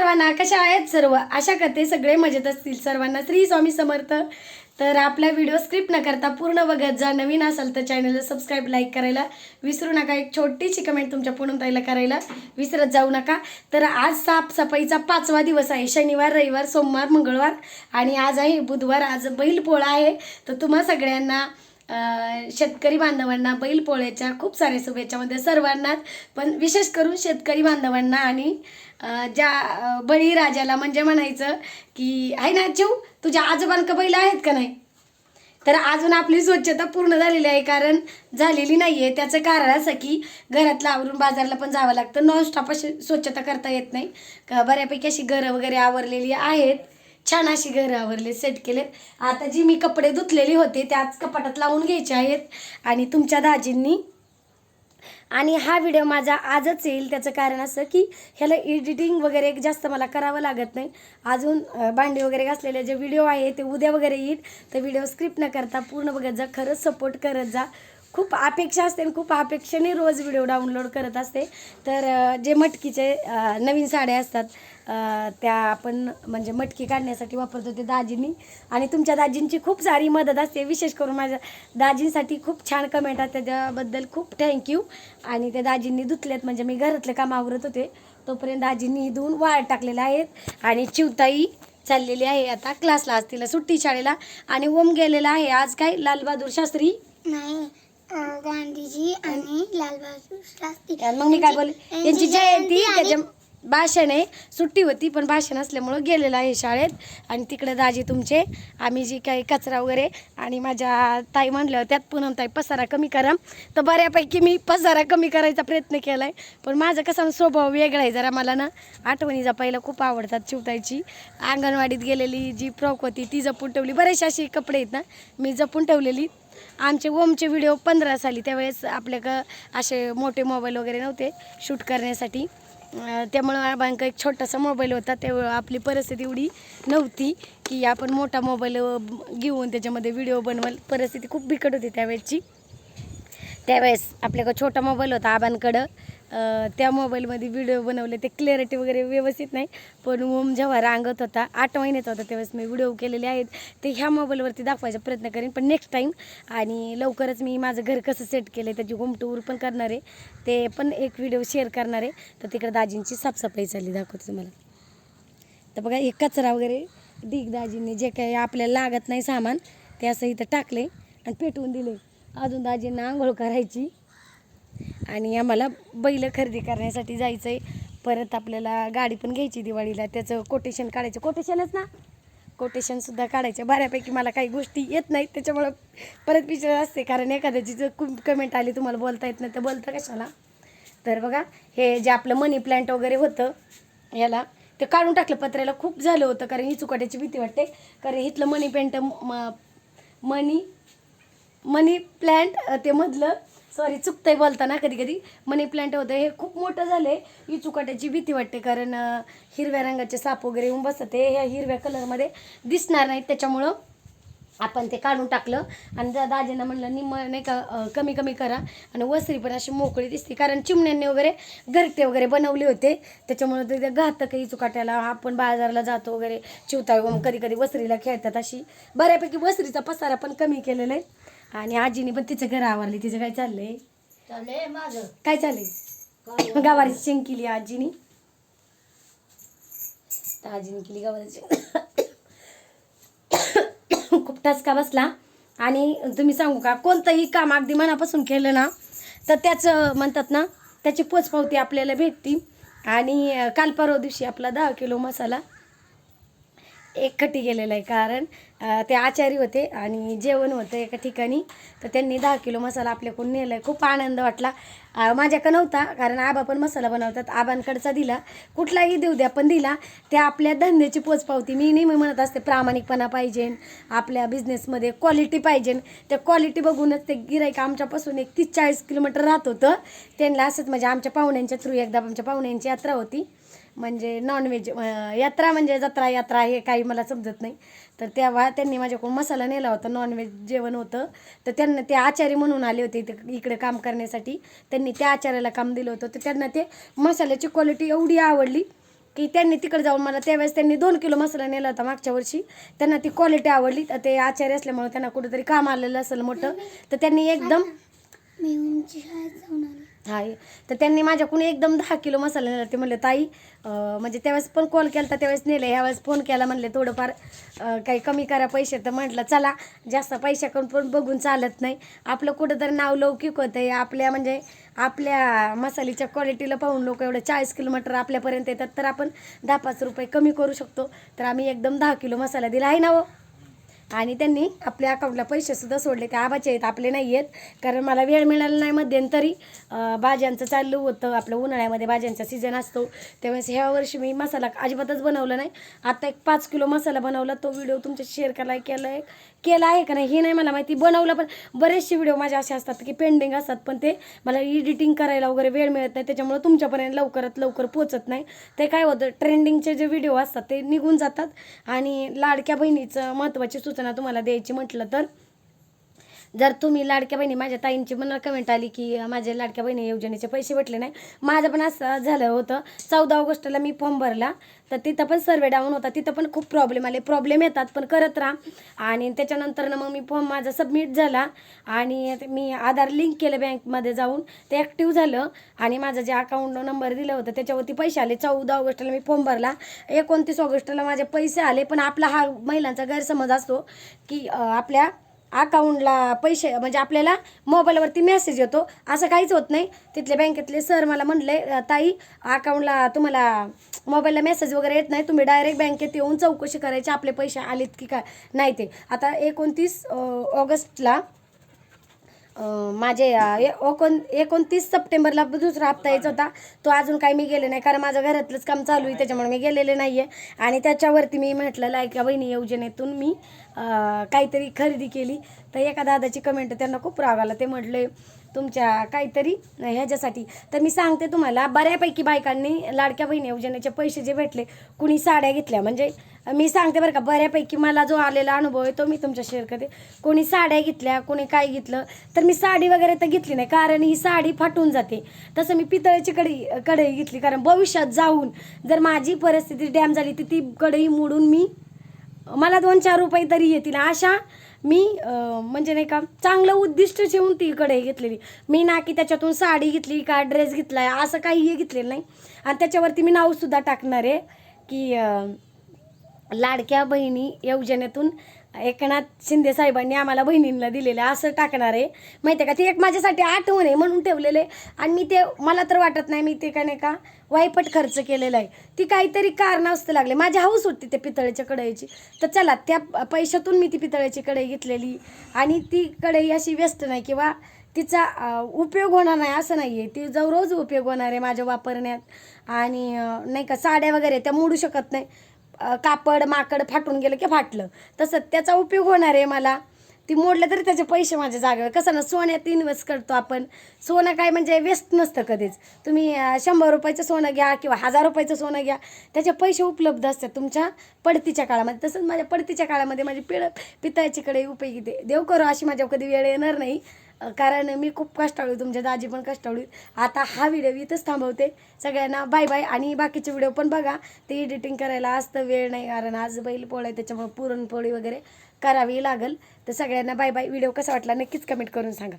सर्वांना कशा आहेत सर्व? आशा करते सगळे मजेत असतील. सर्वांना श्री स्वामी समर्थ. तर आपला व्हिडिओ स्क्रिप्ट न करता पूर्ण बघत जा. नवीन असाल तर चॅनलला सबस्क्राईब लाईक करायला. विसरू नका एक छोटीशी कमेंट तुमच्या पूर्ण ताईला करायला. विसरत जाऊ नका. तर आज साफसफाईचा पाचवा दिवस आहे. शनिवार रविवार सोमवार मंगळवार आणि आज आहे बुधवार. आज बैलपोळा आहे. तर तुम्हा सगळ्यांना शेतकरी बांधवांना बैलपोळ्याच्या खूप साऱ्या शुभेच्छामध्ये म्हणजे सर्वांनाच पण विशेष करून शेतकरी बांधवांना आणि ज्या बळीराजाला म्हणजे म्हणायचं की आहे ना चिव तुझ्या आजोबांक बैल आहेत का नाही? तर अजून आपली स्वच्छता पूर्ण झालेली आहे कारण झालेली नाही आहे त्याचं कारण असं की घरातलं आवरून बाजारला पण जावं लागतं. नॉनस्टॉप अशी स्वच्छता करता येत नाही. का बऱ्यापैकी अशी घरं वगैरे आवरलेली आहेत. छान अशी घरं आवरले सेट केलेत. आता जी मी कपडे धुतलेली होते त्याच कपाटात लावून घ्यायचे आहेत. आणि तुमच्या दाजींनी आणि हा व्हिडिओ माझा आजच येईल. त्याचं कारण असं की ह्याला एडिटिंग वगैरे जास्त मला करावं लागत नाही. अजून भांडी वगैरे घासलेले जे व्हिडिओ आहे ते उद्या वगैरे येईल. तर व्हिडिओ स्क्रिप्ट न करता पूर्ण बघत जा खरंच सपोर्ट करत जा. खूप अपेक्षा असते आणि खूप अपेक्षेने रोज व्हिडिओ डाउनलोड करत असते. तर जे मटकीचे नवीन साड्या असतात त्या आपण म्हणजे मटकी काढण्यासाठी वापरतो ते दाजींनी. आणि तुमच्या दाजींची खूप सारी मदत असते. विशेष करून माझ्या दाजींसाठी खूप छान कमेंट आहेत त्याच्याबद्दल खूप थँक्यू आणि त्या दाजींनी धुतलेत म्हणजे मी घरातले काम आवरत होते. तोपर्यंत दाजींनी धुवून वाळ टाकलेले आहेत. आणि चिवताई चाललेली आहे आता क्लासला आज तिला सुट्टी शाळेला. आणि ओम गेलेला आहे. आज काय? लालबहादूर शास्त्री? नाही गांधीजी आणि लालबहादूर शास्त्री. मग मी काय बोलले? यांची जयंती त्याच्या भाषण आहे. सुट्टी होती पण भाषण असल्यामुळं गेलेलं आहे शाळेत. आणि तिकडे दाजी तुमचे आम्ही जी काही कचरा वगैरे आणि माझ्या ताई म्हणलं त्यात पुन्हा ताई पसारा कमी करा. तर बऱ्यापैकी मी पसारा कमी करायचा प्रयत्न केला आहे पण माझा कसा स्वभाव वेगळा आहे जरा मला ना. आठवणी जपायला खूप आवडतात शिवतायची अंगणवाडीत गेलेली जी फ्रॉक होती ती जपून ठेवली. बरेचसे असे कपडे आहेत ना मी जपून ठेवलेली. आमचे ओमचे व्हिडिओ पंधरा साली त्यावेळेस आपल्याकडं असे मोठे मोबाईल वगैरे नव्हते शूट करण्यासाठी. त्यामुळं आबांक एक छोटासा मोबाईल होता. त्यावेळी आपली परिस्थिती एवढी नव्हती की आपण मोठा मोबाईल घेऊन त्याच्यामध्ये व्हिडिओ बनवाल. परिस्थिती खूप बिकट होती त्यावेळेसची. त्यावेळेस आपल्याकडं छोटा मोबाईल होता आबांकडं. त्या मोबाईलमध्ये व्हिडिओ बनवले ते क्लॅरिटी वगैरे व्यवस्थित नाही. पण ओम जेव्हा रांगत होता आठ महिन्याचा होता तेव्हाच मी व्हिडिओ केलेले आहेत. ते ह्या मोबाईलवरती दाखवायचा प्रयत्न करेन पण नेक्स्ट टाईम आणि लवकरच मी माझं घर कसं सेट केलं आहे त्याची होम टूर पण करणार आहे. ते पण एक व्हिडिओ शेअर करणार आहे. तर तिकडे दाजींची साफसफाई चालली दाखवते तुम्हाला. तर बघा एक कचरा वगैरे दिग दाजींनी जे काही आपल्याला लागत नाही सामान ते असं इथं टाकले आणि पेटवून दिले अजून दाजींना आंघोळ करायची. आणि आम्हाला बैल खरेदी करण्यासाठी जायचं आहे परत आपल्याला गाडी पण घ्यायची दिवाळीला. त्याचं कोटेशन काढायचं. कोटेशनच ना? कोटेशनसुद्धा काढायचं. बऱ्यापैकी मला काही गोष्टी येत नाहीत. त्याच्यामुळं परत विचार असते. कारण एखाद्याची जर खूप कमेंट आली तुम्हाला बोलता येत नाही तर बोलता कशाला? तर बघा हे जे आपलं मनी प्लांट वगैरे होतं याला ते काढून टाकलं. पत्र्याला खूप झालं होतं. कारण ही चुकाट्याची भीती वाटते. कारण इथलं मनी पेंट मनी मनी प्लॅन्ट ते मधलं सॉरी चुकतंय बोलताना कधी कधी. मनी प्लांट होतं हे खूप मोठं झालंय. ही चुकाट्याची भीती वाटते कारण हिरव्या रंगाचे साप वगैरे येऊन बसत हे ह्या हिरव्या कलरमध्ये दिसणार नाहीत. त्याच्यामुळं आपण ते काढून टाकलं. आणि त्या दाजींना म्हणलं निम नाही का कमी कमी करा. आणि वसरी पण अशी मोकळी दिसते. कारण चिमण्यांनी वगैरे घरटे वगैरे बनवले होते. त्याच्यामुळे ते ते घातकही चुकाट्याला. आपण बाजारला जातो वगैरे चिवता कधी कधी वसरीला खेळतात अशी. बऱ्यापैकी वसरीचा पसारा पण कमी केलेला आहे. आणि आजीने पण तिचं घर आवरले तिचं काय चाललंय? चालले माझं. काय चाललंय? गावाची शेंग केली आजीनी. आजीने केली गावाची खूप टसका बसला. आणि तुम्ही सांगू का कोणतंही काम अगदी मनापासून केलं ना तर त्याचं म्हणतात ना त्याची पोचपावती आपल्याला भेटती. आणि काल परवा दिवशी आपला दहा किलो मसाला एकखटी गेलेला आहे. कारण ते आचारी होते आणि जेवण होतं एका ठिकाणी. तर त्यांनी दहा किलो मसाला आपल्याकडून नेला आहे खूप आनंद वाटला. माझ्याकडं नव्हता कारण आबा पण मसाला बनवतात. आबांकडचा दिला. कुठलाही देऊ द्या पण दिला. त्या आपल्या धंद्याची पोचपावती. मी नेहमी म्हणत असते प्रामाणिकपणा पाहिजे. आपल्या बिझनेसमध्ये क्वालिटी पाहिजे. त्या क्वालिटी बघूनच ते गिराईक आमच्यापासून एक तीस चाळीस किलोमीटर राहत होतं. त्यांना असंच म्हणजे आमच्या पाहुण्यांच्या थ्रू एकदा आमच्या पाहुण्यांची यात्रा होती. म्हणजे नॉनव्हेज यात्रा म्हणजे जत्रा यात्रा हे काही मला समजत नाही. तर तेव्हा त्यांनी माझ्याकडून मसाला नेला होता नॉनव्हेज जेवण होतं. तर त्यांना ते आचारी म्हणून आले होते इकडे काम करण्यासाठी. त्यांनी त्या आचार्याला काम दिलं होतं. तर त्यांना ते मसाल्याची क्वालिटी एवढी आवडली की त्यांनी तिकडे जाऊन मला त्यावेळेस त्यांनी दोन किलो मसाला नेला होता मागच्या वर्षी. त्यांना ती क्वालिटी आवडली. तर ते आचार्य असल्यामुळे त्यांना कुठेतरी काम आलेलं असेल मोठं. तर त्यांनी एकदम मी हा तर त्यांनी माझ्याकडून एकदम दहा किलो मसाला नेला. ते म्हणले ताई म्हणजे त्यावेळेस पण कॉल केला तर त्यावेळेस नेले ह्यावेळेस फोन केला. म्हणले थोडंफार काही कमी करा पैसे. तर म्हटलं चला जास्त पैशाकडून पण बघून चालत नाही. आपलं कुठंतरी नाव लौकिक होतं आहे आपल्या म्हणजे आपल्या मसालीच्या क्वालिटीला पाहून लोक एवढं चाळीस किलोमीटर आपल्यापर्यंत येतात तर आपण दहा पाच रुपये कमी करू शकतो. तर आम्ही एकदम दहा किलो मसाला दिला. आहे ना हो? आणि त्यांनी आपल्या अकाउंटला पैसेसुद्धा सोडले. ते आबाचे आहेत आपले नाही आहेत. कारण मला वेळ मिळाला नाही मध्यंतरी. भाज्यांचं चाललं होतं. आपलं उन्हाळ्यामध्ये भाज्यांचा सीझन असतो. त्यावेळेस ह्या वर्षी मी मसाला अजिबातच बनवला नाही. आता एक पाच किलो मसाला बनवला. तो व्हिडिओ तुमच्या शेअर करायला केला आहे केला आहे का नाही हे नाही मला माहिती. बनवलं पण बरेचसे व्हिडिओ माझे असे असतात की पेंडिंग असतात. पण ते मला एडिटिंग करायला वगैरे वेळ मिळत नाही. त्याच्यामुळे तुमच्यापर्यंत लवकरात लवकर पोचत नाही. ते काय होतं ट्रेंडिंगचे जे व्हिडिओ असतात ते निघून जातात. आणि लाडक्या बहिणीचं महत्त्वाची सूचना तुम्हाला द्यायची म्हटलं तर? जर तुम्ही लाडक्या बहिणी माझ्या ताईंची मला कमेंट आली की माझ्या लाडक्या बहिणी योजनेचे पैसे भेटले नाही. माझं पण असं झालं होतं. चौदा ऑगस्टला मी फॉर्म भरला. तर तिथं पण सर्वे डाऊन होता. तिथं पण खूप प्रॉब्लेम आले. प्रॉब्लेम येतात पण करत राहा. आणि त्याच्यानंतर ना मग मी फॉर्म माझा सबमिट झाला. आणि मी आधार लिंक केलं बँकमध्ये जाऊन. ते ॲक्टिव्ह झालं. आणि माझं जे अकाउंट नंबर दिलं होतं त्याच्यावरती पैसे आले. चौदा ऑगस्टला मी फॉर्म भरला. एकोणतीस ऑगस्टला माझे पैसे आले. पण आपला हा महिलांचा गैरसमज असतो की आपल्या अकाउंटला पैसे म्हणजे आपल्याला मोबाईलवरती मेसेज येतो. असं काहीच होत नाही. तिथले बँकेतले सर मला म्हणले ताई अकाउंटला तुम्हाला मोबाईलला मेसेज वगैरे येत नाही. तुम्ही डायरेक्ट बँकेत येऊन चौकशी करायची. आपले पैसे आलेत की का नाही ते. आता एकोणतीस ऑगस्टला माझे एकोण ए- एकोणतीस सप्टेंबरला दुसरा हप्ता यायचा होता. तो अजून काही मी गेले नाही कारण माझं घरातलंच काम चालू आहे त्याच्यामुळे मी गेलेले नाही आहे आणि त्याच्यावरती मी म्हटलं लायका बहिणी योजनेतून मी काहीतरी खरेदी केली. तर एका दादाची कमेंट त्यांना खूप राग आला. ते म्हटले तुमच्या काहीतरी ह्याच्यासाठी. तर मी सांगते तुम्हाला बऱ्यापैकी बायकांनी लाडक्या बहिणी योजनेचे पैसे जे भेटले कुणी साड्या घेतल्या. म्हणजे मी सांगते बरं का बऱ्यापैकी मला जो आलेला अनुभव आहे तो मी तुमच्या शेअर करते. कोणी साड्या घेतल्या कोणी काय घेतलं तर मी साडी वगैरे तर घेतली नाही कारण ही साडी फाटून जाते. तसं मी पितळेची कढई कढई घेतली कारण भविष्यात जाऊन जर माझी परिस्थिती डॅम झाली तर ती कढई मोडून मी मला दोन चार रुपये तरी येतील. अशा मी म्हणजे नाही का चांगलं उद्दिष्ट ठेवून ती घेतलेली. मी ना की त्याच्यातून साडी घेतली का ड्रेस घेतला आहे असं काहीही घेतलेलं नाही. आणि त्याच्यावरती मी नावसुद्धा टाकणार आहे की लाडक्या बहिणी योजनेतून एकनाथ शिंदे साहेबांनी आम्हाला बहिणींना दिलेलं आहे असं टाकणार आहे. माहिती आहे का? ती एक माझ्यासाठी आठवण आहे म्हणून ठेवलेलं आहे. आणि मी ते मला तर वाटत नाही मी ते का नाही का वायपट खर्च केलेला आहे. ती काहीतरी कारणास्तव लागले. माझी हाऊस होती त्या पितळेच्या कढईची. तर चला त्या पैशातून मी ती पितळेची कढई घेतलेली. आणि ती कढई अशी व्यस्त नाही किंवा तिचा उपयोग होणार नाही असं नाही आहे ती जो रोज उपयोग होणार आहे माझ्या वापरण्यात. आणि नाही का साड्या वगैरे त्या मोडू शकत नाही. कापड माकड फाटून गेलं की फाटलं. तसं त्याचा उपयोग होणार आहे मला. ती मोडलं तरी त्याचे पैसे माझ्या जागेवर. कसं ना सोन्यात इन्व्हेस्ट करतो आपण. सोनं काय म्हणजे व्यस्त नसतं कधीच. तुम्ही शंभर रुपयाचं सोनं घ्या किंवा हजार रुपयाचं सोनं घ्या. त्याचे पैसे उपलब्ध असतात तुमच्या पडतीच्या काळामध्ये. तसंच माझ्या पडतीच्या काळामध्ये माझी पिळ पिताचीकडे उपयोगी दे देव करो अशी माझ्या कधी वेळ येणार नाही. कारण मी खूप कष्टाळू तुमच्या दाजी पण कष्टाळू आता हा व्हिडिओ इथंच थांबवते. सगळ्यांना बाय बाय आणि बाकीचे व्हिडिओ पण बघा. ते एडिटिंग करायला असतं वेळ नाही कारण आज बैल पोळा आहे त्याच्यामुळे पुरणपोळी वगैरे करावी लागेल. तर सगळ्यांना बाय बाय व्हिडिओ कसा वाटला नक्कीच कमेंट करून सांगा.